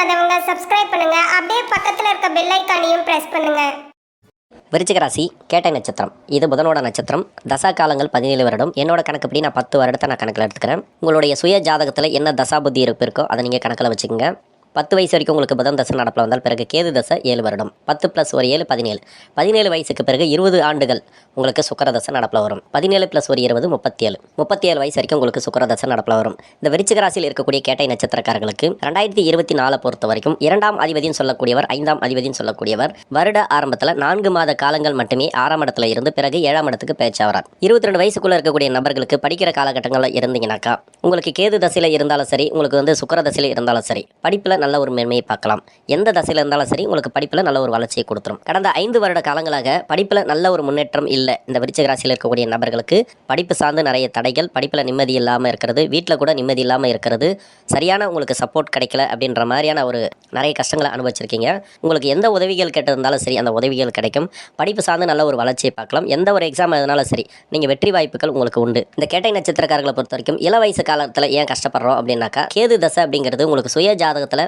பண்ணாதவங்க சப்ஸ்கிரைப் பண்ணுங்க. அப்படியே பக்கத்தில் இருக்க பெல் ஐக்கானையும் பிரஸ் பண்ணுங்க. விருச்சிக ராசி கேட்டை நட்சத்திரம். இது புதனோட நட்சத்திரம். தசா காலங்கள் பதினேழு வருடம். என்னோட கணக்குப்படி நான் பத்து வருடத்தை நான் கணக்கில் எடுத்துக்கிறேன். உங்களுடைய சுய ஜாதகத்தில் என்ன தசா புத்தி இருப்பு இருக்கோ அதை நீங்கள் கணக்கில் வச்சுக்கோங்க. பத்து வயசு வரைக்கும் உங்களுக்கு புதன் தசை நடப்பில் வந்தால் பிறகு கேது தசை ஏழு வருடம். பத்து ப்ளஸ் ஒரு ஏழு பதினேழு. பதினேழு வயசுக்கு பிறகு இருபது ஆண்டுகள். உங்களுக்கு சுக்கர தசை நடப்பில் வரும். பதினேழு ப்ளஸ் ஒரு இருபது முப்பத்தி ஏழு முப்பத்தி ஏழு வயசு வரைக்கும் உங்களுக்கு சுக்கரதசை நடப்பில் வரும். இந்த விருச்சிக ராசியில் இருக்கக்கூடிய கேட்டை நட்சத்திரக்காரர்களுக்கு ரெண்டாயிரத்தி இருபத்தி நாலு பொறுத்த வரைக்கும் இரண்டாம் அதிபதியும் சொல்லக்கூடியவர் ஐந்தாம் அதிபதியும் சொல்லக்கூடியவர் வருட ஆரம்பத்தில் நான்கு மாத காலங்கள் மட்டுமே ஆறாம் இடத்துல இருந்து பிறகு ஏழாம் இடத்துக்கு பேச்சாகிறார் இருபத்தி ரெண்டு வயசுக்குள்ள இருக்கக்கூடிய நபர்களுக்கு படிக்கிற காலகட்டங்களில் இருந்தீங்கன்னாக்கா உங்களுக்கு கேது தசையில் இருந்தாலும் சரி உங்களுக்கு வந்து சுக்கர தசையில் இருந்தாலும் சரி படிப்பில் நல்ல ஒரு மேன்மையை பார்க்கலாம். எந்த தசையில் இருந்தாலும் சரி உங்களுக்கு படிப்பில் நல்ல ஒரு வளர்ச்சியை கொடுத்துரும். கடந்த ஐந்து வருட காலங்களாக படிப்பில் நல்ல ஒரு முன்னேற்றம் இல்லை. இல்லை. இந்த விருச்சிக ராசியில் இருக்கக்கூடிய நபர்களுக்கு படிப்பு சார்ந்து நிறைய தடைகள் படிப்பில் நிம்மதி இல்லாமல் இருக்கிறது வீட்டில் கூட நிம்மதி இல்லாமல் இருக்கிறது சரியான உங்களுக்கு சப்போர்ட் கிடைக்கல அப்படின்ற மாதிரியான ஒரு நிறைய கஷ்டங்களை அனுபவிச்சிருக்கீங்க. உங்களுக்கு எந்த உதவிகள் கேட்டிருந்தாலும் சரி அந்த உதவிகள் கிடைக்கும். படிப்பு சார்ந்து நல்ல ஒரு வளர்ச்சியை பார்க்கலாம். எந்த ஒரு எக்ஸாம் எதுனாலும் சரி நீங்கள் வெற்றி வாய்ப்புகள் உங்களுக்கு உண்டு. இந்த கேட்டை நட்சத்திரக்காரர்களை பொறுத்த வரைக்கும் இள வயசு காலத்தில் ஏன் கஷ்டப்படுறோம் அப்படின்னாக்கா கேது தசை அப்படிங்கிறது உங்களுக்கு சுய ஜாதகத்தில்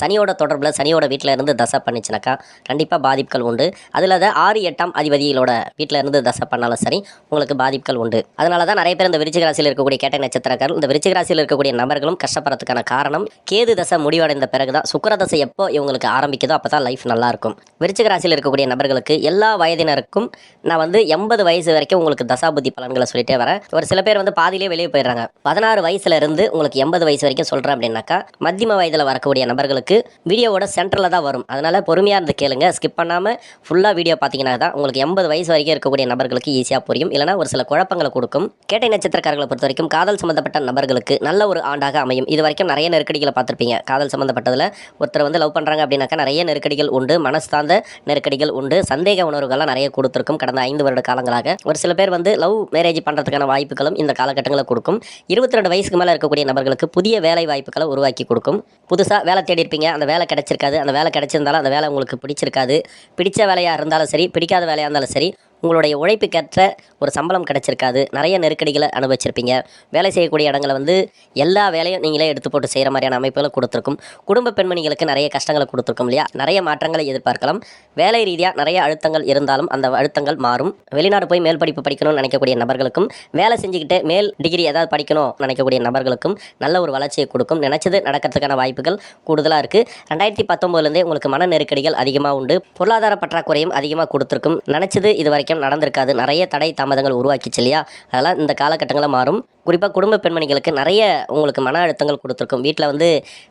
சனியோட தொடர்பில் சனியோட வீட்டில் இருந்து தசை பண்ணிச்சுனாக்கா கண்டிப்பாக பாதிப்புகள் உண்டு. அதில் அதை ஆறு எட்டாம் அதிபதிகளோட வீட்டில் இருந்து தசை பண்ணாலும் சரி உங்களுக்கு பாதிப்புகள் உண்டு. அதனால தான் நிறைய பேர் இந்த விருச்சிக ராசியில் இருக்கக்கூடிய கேட்ட நட்சத்திரக்காரர்கள் இந்த விருச்சிக ராசியில் இருக்கக்கூடிய நபர்களும் கஷ்டப்படுறதுக்கான காரணம் கேது தசை முடிவடைந்த பிறகு தான் சுக்கர தசை எப்போ இவங்களுக்கு ஆரம்பிக்குதோ அப்போ தான் லைஃப் நல்லாயிருக்கும் விருச்சிக ராசியில் இருக்கக்கூடிய நபர்களுக்கு எல்லா வயதினருக்கும் நான் வந்து எண்பது வயசு வரைக்கும் உங்களுக்கு தசாபுத்தி பலன்களை சொல்லிட்டே வரேன். ஒரு சில பேர் வந்து பாதியிலே வெளியே போயிடுறாங்க. பதினாறு வயசுல இருந்து உங்களுக்கு எண்பது வயசு வரைக்கும் சொல்கிறேன் அப்படின்னாக்கா மத்தியம வயதில் வரக்கூடிய நபர்களுக்கு வீடியோவோட சென்டரில் தான் வரும். அதனால் பொறுமையாக இருந்து கேளுங்க. ஸ்கிப் பண்ணாமல் ஃபுல்லாக வீடியோ பார்த்தீங்கன்னா தான் உங்களுக்கு எண்பது வயசு வரைக்கும் இருக்கக்கூடிய நபர்களுக்கு ஈஸியாக புரியும். இல்லைனா ஒரு சில குழப்பங்களை கொடுக்கும். கேட்டை நட்சத்திரக்காரர்களை பொறுத்த வரைக்கும் காதல் சம்மந்தப்பட்ட நபர்களுக்கு நல்ல ஒரு ஆண்டாக அமையும். இது வரைக்கும் நிறைய நெருக்கடிகளை பார்த்துருப்பீங்க. காதல் சம்மந்தப்பட்டதில் ஒருத்தர் வந்து லவ் பண்ணுறாங்க அப்படின்னாக்கா நிறைய நெருக்கடிகள் உண்டு. மனசார்ந்த நெருக்கடிகள் உண்டு. சந்தேக உணர்வுகள்லாம் நிறைய கொடுத்துருக்கும் கடந்த ஐந்து வருட காலங்களாக. ஒரு சில பேர் வந்து லவ் மேரேஜ் பண்ணுறதுக்கான வாய்ப்புகளும் இந்த காலகட்டங்களில் கொடுக்கும். இருபத்தி ரெண்டு வயசுக்கு மேலே இருக்கக்கூடிய நபர்களுக்கு புதிய வேலை வாய்ப்புகளை உருவாக்கி கொடுக்கும். புதுசாக வேலை தேடி இருப்பீங்க அந்த வேலை கிடச்சிருக்காது. அந்த வேலை கிடச்சிருந்தாலும் அந்த வேலை உங்களுக்கு பிடிச்சிருக்காது. பிடிச்ச வேலையாக இருந்தாலும் சரி பிடிக்காத வேலையாக இருந்தாலும் சரி உங்களுடைய உழைப்புக்கேற்ற ஒரு சம்பளம் கிடைச்சிருக்காது. நிறைய நெருக்கடிகளை அனுபவிச்சிருப்பீங்க. வேலை செய்யக்கூடிய இடங்களை வந்து எல்லா வேலையும் நீங்களே எடுத்து போட்டு செய்கிற மாதிரியான அமைப்புகளை கொடுத்துருக்கும். குடும்ப பெண்மணிகளுக்கு நிறைய கஷ்டங்களை கொடுத்துருக்கும் இல்லையா? நிறைய மாற்றங்களை எதிர்பார்க்கலாம். வேலை ரீதியாக நிறைய அழுத்தங்கள் இருந்தாலும் அந்த அழுத்தங்கள் மாறும். வெளிநாடு போய் மேல் படிப்பு படிக்கணும்னு நினைக்கக்கூடிய நபர்களுக்கும் வேலை செஞ்சுக்கிட்டு மேல் டிகிரி ஏதாவது படிக்கணும் நினைக்கக்கூடிய நபர்களுக்கும் நல்ல ஒரு வளர்ச்சியை கொடுக்கும். நினச்சது நடக்கிறதுக்கான வாய்ப்புகள் கூடுதலாக இருக்குது ரெண்டாயிரத்தி பத்தொம்போதுலேருந்தே உங்களுக்கு மன நெருக்கடிகள் அதிகமாக உண்டு. பொருளாதார பற்றாக்குறையும் அதிகமாக கொடுத்துருக்கும். நினச்சது இது வரைக்கும் நடந்திருக்காது. நிறைய தடை தாமதங்கள் உருவாக்கிச்சு இல்லையா? அதெல்லாம் இந்த காலகட்டங்களில் மாறும். குறிப்பாக குடும்ப பெண்மணிகளுக்கு நிறைய உங்களுக்கு மன அழுத்தங்கள் கொடுத்துருக்கும். வீட்டில் வந்து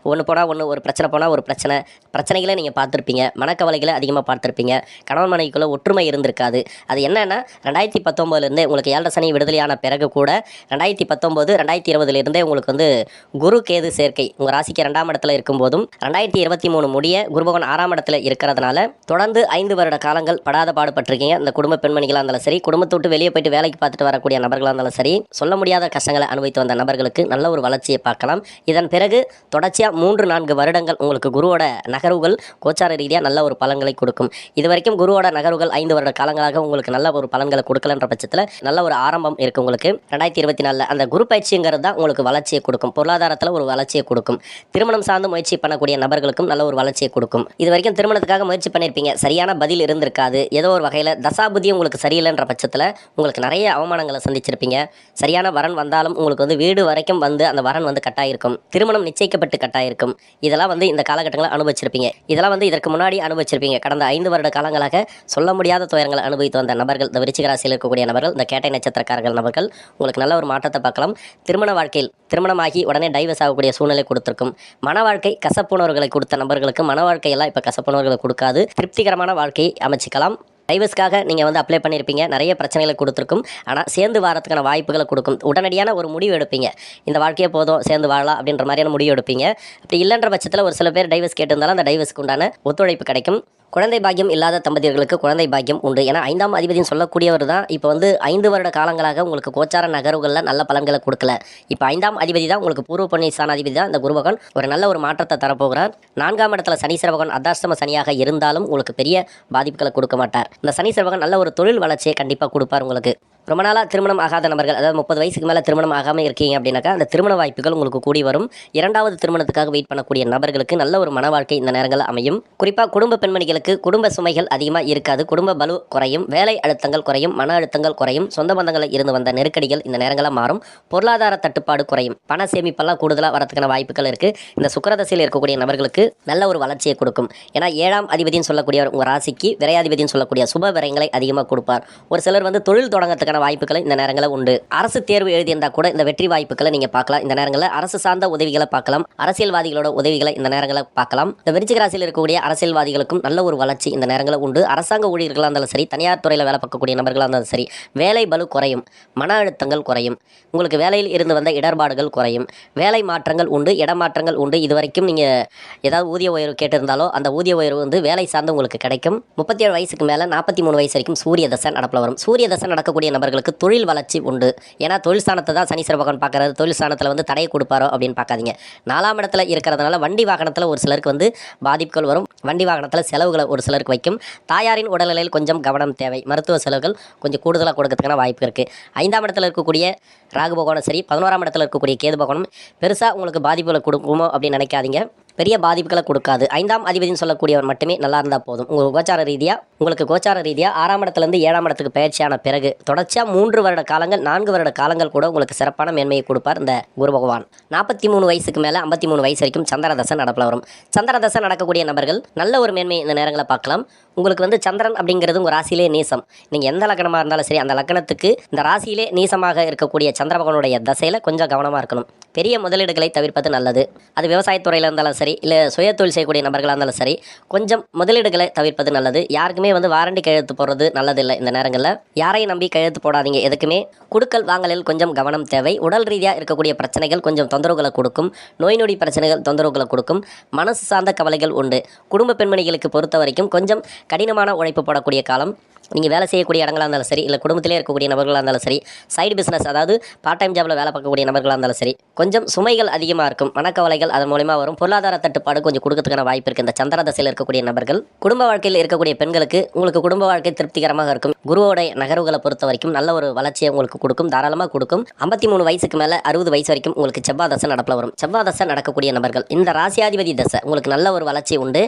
ஒன்று போனால் ஒன்று ஒரு பிரச்சனை போனால் ஒரு பிரச்சனை. பிரச்சனைகளை நீங்கள் பார்த்துருப்பீங்க. மனக்கவலைகளை அதிகமாக பார்த்துருப்பீங்க. கணவன் மனைவிக்குள்ளே ஒற்றுமை இருந்திருக்காது. அது என்னென்னா ரெண்டாயிரத்தி பத்தொம்போதுலேருந்து உங்களுக்கு ஏழரை சனி விடுதலையான பிறகு கூட ரெண்டாயிரத்தி பத்தொம்போது ரெண்டாயிரத்தி இருபதுலேருந்தே உங்களுக்கு வந்து குரு கேது சேர்க்கை உங்கள் ராசிக்கு ரெண்டாம் இடத்துல இருக்கும்போதும் ரெண்டாயிரத்தி இருபத்தி மூணு முடிய குருபகன் ஆறாம் இடத்துல இருக்கிறதுனால தொடர்ந்து ஐந்து வருட காலங்கள் படாத பாடுபட்டிருக்கீங்க. இந்த குடும்ப பெண் பெண்மணிகளாக இருந்தாலும் சரி குடும்பத்தை விட்டு வெளியே போயிட்டு வேலைக்கு பார்த்துட்டு வரக்கூடிய நபர்களாக இருந்தாலும் சரி சொல்ல முடியாத கஷ்டங்களை அனுபவித்து வந்த நபர்களுக்கு நல்ல ஒரு வளர்ச்சியை பார்க்கலாம். இதன் பிறகு தொடர்ச்சியாக மூன்று நான்கு வருடங்கள் உங்களுக்கு குருவோட நகர்வுகள் கோச்சார ரீதியாக நல்ல ஒரு பலன்களை கொடுக்கும். இது வரைக்கும் குருவோட நகர்வுகள் ஐந்து வருட காலங்களாக உங்களுக்கு நல்ல ஒரு பலன்களை கொடுக்கலன்ற பட்சத்தில் நல்ல ஒரு ஆரம்பம் இருக்கு உங்களுக்கு. ரெண்டாயிரத்தி இருபத்தி நாலில் அந்த குரு பயிற்சிங்கிறது தான் உங்களுக்கு வளர்ச்சியை கொடுக்கும். பொருளாதாரத்தில் ஒரு வளர்ச்சியை கொடுக்கும். திருமணம் சார்ந்து முயற்சி பண்ணக்கூடிய நபர்களுக்கும் நல்ல ஒரு வளர்ச்சியை கொடுக்கும். இது வரைக்கும் திருமணத்துக்காக முயற்சி பண்ணியிருப்பீங்க சரியான பதில் இருந்திருக்காது. ஏதோ ஒரு வகையில் தசாபுதி உங்களுக்கு சரியில்லைன்ற பட்சத்தில் உங்களுக்கு நிறைய அவமானங்களை சந்திச்சிருப்பீங்க. சரியான வரன் வந்தாலும் உங்களுக்கு வந்து வீடு வரைக்கும் வந்து அந்த வரன் வந்து கட்டாயிருக்கும். திருமணம் நிச்சயிக்கப்பட்டு கட்டாயிருக்கும். இதெல்லாம் வந்து இந்த காலகட்டங்களில் அனுபவிச்சிருப்பீங்க. இதெல்லாம் வந்து இதற்கு முன்னாடி அனுபவிச்சிருப்பீங்க. கடந்த ஐந்து வருட காலங்களாக சொல்ல முடியாத துயரங்களை அனுபவித்து வந்த நபர்கள் இந்த விருச்சிக ராசியில் இருக்கக்கூடிய நபர்கள் இந்த கேட்டை நட்சத்திரக்காரர்கள் நபர்கள் உங்களுக்கு நல்ல ஒரு மாற்றத்தை பார்க்கலாம். திருமண வாழ்க்கையில் திருமணமாகி உடனே டைவர்ஸ் ஆகக்கூடிய சூழ்நிலை கொடுத்துருக்கும். மன வாழ்க்கை கசப்புணர்வுகளை கொடுத்த நபர்களுக்கு மன வாழ்க்கையெல்லாம் இப்போ கசப்புணர்வுகளை கொடுக்காது. திருப்திகரமான வாழ்க்கையை அமைச்சிக்கலாம். டைவர்ஸ்க்காக நீங்கள் வந்து அப்ளை பண்ணியிருப்பீங்க நிறைய பிரச்சனைகளை கொடுத்துருக்கும். ஆனால் சேர்ந்து வாரத்துக்கான வாய்ப்புகளை கொடுக்கும். உடனடியான ஒரு முடிவு எடுப்பீங்க. இந்த வாழ்க்கையே போதும் சேர்ந்து வாழலாம் அப்படின்ற மாதிரியான முடிவு எடுப்பீங்க. அப்படி இல்லைன்ற பட்சத்தில் ஒரு சில பேர் டைவர்ஸ் கேட்டிருந்தாலும் அந்த டைவர்ஸ்க்கு உண்டான ஒத்துழைப்பு கிடைக்கும். குழந்தை பாக்கியம் இல்லாத தம்பதியர்களுக்கு குழந்தை பாக்கியம் உண்டு. ஏன்னா ஐந்தாம் அதிபதினு சொல்லக்கூடியவர் தான் இப்போ வந்து ஐந்து வருட காலங்களாக உங்களுக்கு கோச்சார நகர்வுகளில் நல்ல பலன்களை கொடுக்கல. இப்போ ஐந்தாம் அதிபதி தான் உங்களுக்கு பூர்வ புண்ணிய ஸ்தானாதிபதி தான். இந்த குருபகன் ஒரு நல்ல ஒரு மாற்றத்தை தரப்போகிறார். நான்காம் இடத்துல சனீஸ்வர பகவான் அர்த்தாஷ்டம சனியாக இருந்தாலும் உங்களுக்கு பெரிய பாதிப்புகளை கொடுக்க மாட்டார். இந்த சனீஸ்வர பகவான் நல்ல ஒரு தொழில் வளர்ச்சியை கண்டிப்பாக கொடுப்பார் உங்களுக்கு. ரொம்ப நாளாக திருமணம் ஆகாத நபர்கள் அதாவது முப்பது வயசுக்கு மேலே திருமணம் ஆகாமல் இருக்கீங்க அப்படின்னாக்கா அந்த திருமண வாய்ப்புகள் உங்களுக்கு கூடி வரும். இரண்டாவது திருமணத்துக்காக வெயிட் பண்ணக்கூடிய நபர்களுக்கு நல்ல ஒரு மன வாழ்க்கை இந்த நேரங்களில் அமையும். குறிப்பாக குடும்ப பெண்மணிகளுக்கு குடும்ப சுமைகள் அதிகமாக இருக்காது. குடும்ப பலு குறையும் வேலை அழுத்தங்கள் குறையும் மன அழுத்தங்கள் குறையும் சொந்த பந்தங்களில் இருந்து வந்த நெருக்கடிகள் இந்த நேரங்களாக மாறும். பொருளாதார தட்டுப்பாடு குறையும். பண சேமிப்பெல்லாம் கூடுதலாக வரதுக்கான வாய்ப்புகள் இருக்குது இந்த சுக்கரதசையில் இருக்கக்கூடிய நபர்களுக்கு நல்ல ஒரு வளர்ச்சியை கொடுக்கும். ஏன்னா ஏழாம் அதிபதினு சொல்லக்கூடியவர் உங்கள் ராசிக்கு விரையாதிபதினு சொல்லக்கூடிய சுப விரயங்களை அதிகமாக கொடுப்பார். ஒரு சிலர் வந்து தொழில் தொடங்கறதுக்கான வாய்ப்புகளை இந்த நேரங்களில் உண்டு. அரசு தேர்வு எழுதியிருந்தா கூட இந்த வெற்றி வாய்ப்புகளை நீங்கள் பார்க்கலாம். இந்த நேரங்களில் அரசு சார்ந்த உதவிகளை பார்க்கலாம். அரசியல்வாதிகளோட உதவிகளை இந்த நேரங்களில் பார்க்கலாம். இந்த விருச்சிக ராசியில் இருக்கக்கூடிய அரசியல்வாதிகளுக்கும் நல்ல ஒரு வளர்ச்சி இந்த நேரங்களில் உண்டு. அரசாங்க ஊழியர்களாக இருந்தாலும் சரி தனியார் துறையில் வேலை பார்க்கக்கூடிய நபர்களாக இருந்தாலும் சரி வேலை பலு குறையும் மன அழுத்தங்கள் குறையும் உங்களுக்கு வேலையில் இருந்து வந்த இடர்பாடுகள் குறையும் வேலை மாற்றங்கள் உண்டு இடமாற்றங்கள் உண்டு. இது வரைக்கும் நீங்கள் ஏதாவது ஊதிய உயர்வு கேட்டிருந்தாலோ அந்த ஊதிய உயர்வு வந்து வேலை சார்ந்து உங்களுக்கு கிடைக்கும். முப்பத்தி ஏழு வயசுக்கு மேலே நாற்பத்தி மூணு வயசு வரைக்கும் சூரிய தசை நடப்பில் வரும். சூரிய தசை நடக்கக்கூடிய நபர்களுக்கு தொழில் வளர்ச்சி உண்டு. ஏன்னா தொழில் ஸ்தானத்தை தான் சனீஸ்வர பகவான் பார்க்கறது தொழில் ஸ்தானத்தில் வந்து தடையை கொடுப்பாரோ அப்படின்னு பார்க்காதீங்க. நாலாம் இடத்துல இருக்கிறதுனால வண்டி வாகனத்தில் ஒரு சிலருக்கு வந்து பாதிப்புகள் வரும். வண்டி வாகனத்தில் செலவு செலவுகளை ஒரு சிலருக்கு வைக்கும். தாயாரின் உடல்நிலையில் கொஞ்சம் கவனம் தேவை. மருத்துவ செலவுகள் கொஞ்சம் கூடுதலாக கொடுக்கறதுக்கான வாய்ப்பு இருக்குது ஐந்தாம் இடத்துல இருக்கக்கூடிய ராகு பகவானும் சரி பதினோராம் இடத்துல இருக்கக்கூடிய கேது பகவானும் பெருசாக உங்களுக்கு பாதிப்புகளை கொடுக்குமோ அப்படின்னு நினைக்காதீங்க. பெரிய பாதிப்புகளை கொடுக்காது. ஐந்தாம் அதிபதினு சொல்லக்கூடியவர் மட்டுமே நல்லா இருந்தால் போதும். உங்கள் கோச்சார ரீதியாக உங்களுக்கு கோச்சார ரீதியாக ஆறாம் இடத்துலேருந்து ஏழாம் இடத்துக்கு பயிற்சியான பிறகு தொடர்ச்சியாக மூன்று வருட காலங்கள் நான்கு வருட காலங்கள் கூட உங்களுக்கு சிறப்பான மேன்மையை கொடுப்பார் இந்த குரு பகவான். நாற்பத்தி மூணு வயசுக்கு மேலே ஐம்பத்தி மூணு வயசு வரைக்கும் சந்திர தசை நடப்பில் வரும். சந்திர தசை நடக்கக்கூடிய நபர்கள் நல்ல ஒரு மேன்மை இந்த நேரங்களை பார்க்கலாம். உங்களுக்கு வந்து சந்திரன் அப்படிங்கிறது உங்கள் ராசியிலே நீசம். நீங்கள் எந்த லக்கணமாக இருந்தாலும் சரி அந்த லக்கணத்துக்கு இந்த ராசியிலே நீசமாக இருக்கக்கூடிய சந்திர பகவானுடைய தசையில் கொஞ்சம் கவனமாக இருக்கணும். பெரிய முதலீடுகளை தவிர்ப்பது நல்லது. அது விவசாயத்துறையில் இருந்தாலும் சரி சரி இல்லை சுய தொழில் செய்யக்கூடிய நபர்களாக இருந்தாலும் சரி கொஞ்சம் முதலீடுகளை தவிர்ப்பது நல்லது. யாருக்குமே வந்து வாரண்டி கையெழுத்து போடுறது நல்லதில்லை இந்த நேரங்களில். யாரையும் நம்பி கையெழுத்து போடாதீங்க எதுக்குமே. குடுக்கல் வாங்கலில் கொஞ்சம் கவனம் தேவை. உடல் ரீதியாக இருக்கக்கூடிய பிரச்சனைகள் கொஞ்சம் தொந்தரவுகளை கொடுக்கும். நோய் நொடி பிரச்சனைகள் தொந்தரவுகளை கொடுக்கும். மனசு சார்ந்த கவலைகள் உண்டு. குடும்ப பெண்மணிகளுக்கு பொறுத்த வரைக்கும் கொஞ்சம் கடினமான உழைப்பு போடக்கூடிய காலம். நீங்கள் வேலை செய்யக்கூடிய இடங்களாக இருந்தாலும் சரி இல்லை குடும்பத்திலே இருக்கக்கூடிய நபர்களாக இருந்தாலும் சரி சைடு பிஸ்னஸ் அதாவது பார்ட் டைம் ஜாபில் வேலை பார்க்கக்கூடிய நபர்களாக இருந்தாலும் சரி கொஞ்சம் சுமைகள் அதிகமாக இருக்கும் மனக்கவலைகள் அதன் மூலிமா வரும் பொருளாதார தட்டுப்பாடு கொஞ்சம் கொடுக்கறதுக்கான வாய்ப்பு இருக்குது இந்த சந்திர தசையில் இருக்கக்கூடிய நபர்கள் குடும்ப வாழ்க்கையில் இருக்கக்கூடிய பெண்களுக்கு உங்களுக்கு குடும்ப வாழ்க்கை திருப்திகரமாக இருக்கும். குருவோடைய நகர்வுகளை பொறுத்த வரைக்கும் நல்ல ஒரு வளர்ச்சியை உங்களுக்கு கொடுக்கும் தாராளமாக கொடுக்கும். ஐம்பத்தி மூணு வயசுக்கு மேலே அறுபது வயசு வரைக்கும் உங்களுக்கு செவ்வாய் தசை நடப்பில் வரும். செவ்வாய் தசை நடக்கக்கூடிய நபர்கள் இந்த ராசியாதிபதி தசை உங்களுக்கு நல்ல ஒரு வளர்ச்சி உண்டு.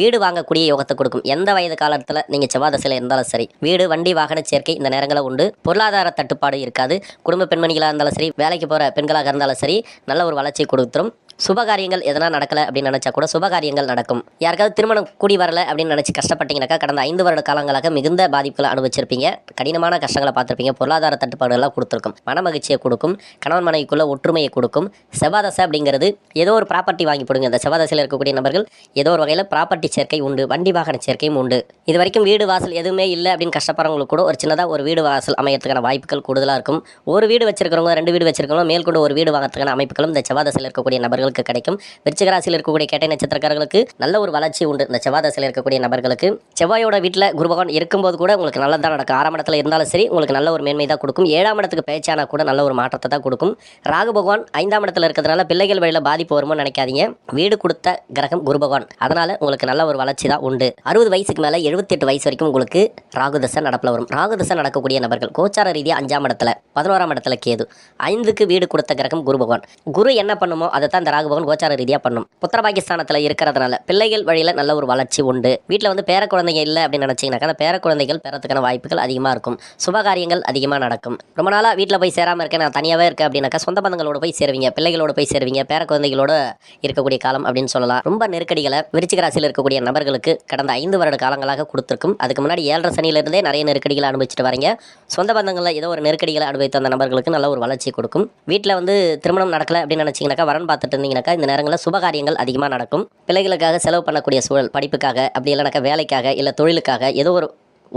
வீடு வாங்கக்கூடிய யோகத்தை கொடுக்கும். எந்த வயது காலத்தில் நீங்கள் செவ்வாய் தசையில் இருந்தாலும் சரி வீடு வண்டி வாகன சேர்க்கை இந்த நேரங்களில் உண்டு. பொருளாதார தட்டுப்பாடு இருக்காது. குடும்ப பெண்மணிகளாக இருந்தாலும் சரி வேலைக்கு போகிற பெண்களாக இருந்தாலும் சரி நல்ல ஒரு வளர்ச்சியை கொடுத்துரும். சுபகாரியங்கள் எதனா நடக்கலை அப்படின்னு நினச்சா கூட சுபகாரியங்கள் நடக்கும். யாருக்காவது திருமணம் கூடி வரல அப்படின்னு நினச்சி கஷ்டப்பட்டீங்கன்னாக்கா கடந்த ஐந்து வருட காலங்களாக மிகுந்த பாதிப்புகளை அனுபவிச்சிருப்பீங்க. கடினமான கஷ்டங்களை பார்த்துருப்பீங்க. பொருளாதார தட்டுப்பாடுகள்லாம் கொடுத்துருக்கும். மன மகிழ்ச்சியை கொடுக்கும். கணவன் மனைவிக்குள்ள ஒற்றுமையை கொடுக்கும். செவ்வாதசை அப்படிங்கிறது ஏதோ ஒரு ப்ராப்பர்ட்டி வாங்கி போடுங்க. இந்த செவ்வாதசையில் இருக்கக்கூடிய நபர்கள் ஏதோ ஒரு வகையில் ப்ராப்பர்ட்டி சேர்க்கை உண்டு. வண்டி வாகன சேர்க்கையும் உண்டு. இது வரைக்கும் வீடு வாசல் எதுவுமே இல்லை அப்படின்னு கஷ்டப்படுறவங்களுக்கு கூட ஒரு சின்னதாக ஒரு வீடு வாசல் அமையறதுக்கான வாய்ப்புகள் கூடுதலாக இருக்கும். ஒரு வீடு வச்சிருக்கிறவங்க ரெண்டு வீடு வச்சிருக்கிறவங்க மேற்கொண்டு ஒரு வீடு வாங்குறதுக்கான அமைப்புகளும் இந்த செவ்வாதசையில் இருக்கக்கூடிய நபர்கள் நபர்களுக்கு கிடைக்கும். விருச்சிகராசியில் இருக்கக்கூடிய கேட்டை நட்சத்திரக்காரர்களுக்கு நல்ல ஒரு வளர்ச்சி உண்டு. இந்த செவ்வாதசையில் இருக்கக்கூடிய நபர்களுக்கு செவ்வாயோட வீட்டில் குரு பகவான் இருக்கும்போது கூட உங்களுக்கு நல்லது தான் நடக்கும். ஆறாம் இடத்துல இருந்தாலும் சரி உங்களுக்கு நல்ல ஒரு மேன்மை தான் கொடுக்கும். ஏழாம் இடத்துக்கு பேச்சானா கூட நல்ல ஒரு மாற்றத்தை தான் கொடுக்கும். ராகு பகவான் ஐந்தாம் இடத்துல இருக்கிறதுனால பிள்ளைகள் வழியில் பாதிப்பு வருமோ நினைக்காதீங்க. வீடு கொடுத்த கிரகம் குரு பகவான் அதனால உங்களுக்கு நல்ல ஒரு வளர்ச்சி தான் உண்டு. அறுபது வயசுக்கு மேலே எழுபத்தெட்டு வயசு வரைக்கும் உங்களுக்கு ராகு தசை நடப்பில் வரும். ராகு தசை நடக்கக்கூடிய நபர்கள் கோச்சார ரீதியாக அஞ்சாம் இடத்துல பதினோராம் இடத்துல கேது. ஐந்துக்கு வீடு கொடுத்த கிரகம் குரு பகவான் குரு என்ன பண்ணுமோ அதை தான் இந்த ராகுபவன் கோச்சார ரீதியாக பண்ணும். புத்திரபாகிஸ்தானத்தில் இருக்கிறதுனால பிள்ளைகள் வழியில் நல்ல ஒரு வளர்ச்சி உண்டு. வீட்டில் வந்து பேர குழந்தைங்க இல்லை அப்படின்னு நினச்சிங்கனாக்கா அந்த பேர குழந்தைகள் பெறத்துக்கான வாய்ப்புகள் அதிகமாக இருக்கும். சுபகாரியங்கள் அதிகமாக நடக்கும். ரொம்ப நாளாக வீட்டில் போய் சேராமல் இருக்கேன் நான் தனியாகவே இருக்கேன் அப்படின்னாக்கா சொந்த பந்தங்களோட போய் சேருவீங்க பிள்ளைகளோட போய் சேருவீங்க பேர குழந்தைகளோட இருக்கக்கூடிய காலம் அப்படின்னு சொல்லலாம். ரொம்ப நெருக்கடிகளை விருச்சிக ராசியில் இருக்கக்கூடிய நபர்களுக்கு கடந்த ஐந்து வருட காலங்களாக கொடுத்துருக்கும். அதுக்கு முன்னாடி ஏழரை சனியிலிருந்தே நிறைய நெருக்கடிகளை அனுபவிச்சுட்டு வரீங்க. சொந்த பந்தங்களில் ஏதோ ஒரு நெருக்கடிகளை அனுபவித்த அந்த நபர்களுக்கு நல்ல ஒரு வளர்ச்சி கொடுக்கும். வீட்டில் வந்து திருமணம் நடக்கலை அப்படின்னு நினச்சிங்கனாக்கா வரன் பார்த்துட்டு இருந்தீங்கன்னாக்கா இந்த நேரங்களில் சுபகாரியங்கள் அதிகமாக நடக்கும். பிள்ளைகளுக்காக செலவு பண்ணக்கூடிய சூழல் படிப்புக்காக அப்படி இல்லைனாக்கா வேலைக்காக இல்லை தொழிலுக்காக ஏதோ ஒரு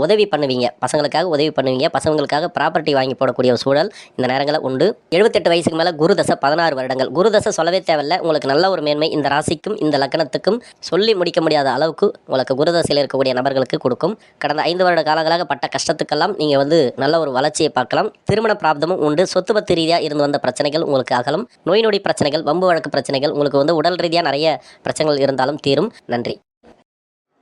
உதவி பண்ணுவீங்க. பசங்களுக்காக உதவி பண்ணுவீங்க. பசங்களுக்காக ப்ராப்பர்ட்டி வாங்கி போடக்கூடிய ஒரு சூழல் இந்த நேரங்களில் உண்டு. எழுபத்தெட்டு வயசுக்கு மேலே குரு தசை பதினாறு வருடங்கள். குரு தசை சொல்லவே தேவையில்ல. உங்களுக்கு நல்ல ஒரு மேன்மை இந்த ராசிக்கும் இந்த லக்னத்துக்கும் சொல்லி முடிக்க முடியாத அளவுக்கு உங்களுக்கு குருதசையில் இருக்கக்கூடிய நபர்களுக்கு கொடுக்கும். கடந்த ஐந்து வருட காலங்களாக பட்ட கஷ்டத்துக்கெல்லாம் நீங்கள் வந்து நல்ல ஒரு வளர்ச்சியை பார்க்கலாம். திருமண பிராப்தமும் உண்டு. சொத்து பத்து ரீதியாக இருந்து வந்த பிரச்சனைகள் உங்களுக்கு அகலும். நோய் நொடி பிரச்சனைகள் வம்பு வழக்கு பிரச்சனைகள் உங்களுக்கு வந்து உடல் ரீதியாக நிறைய பிரச்சனைகள் இருந்தாலும் தீரும். நன்றி.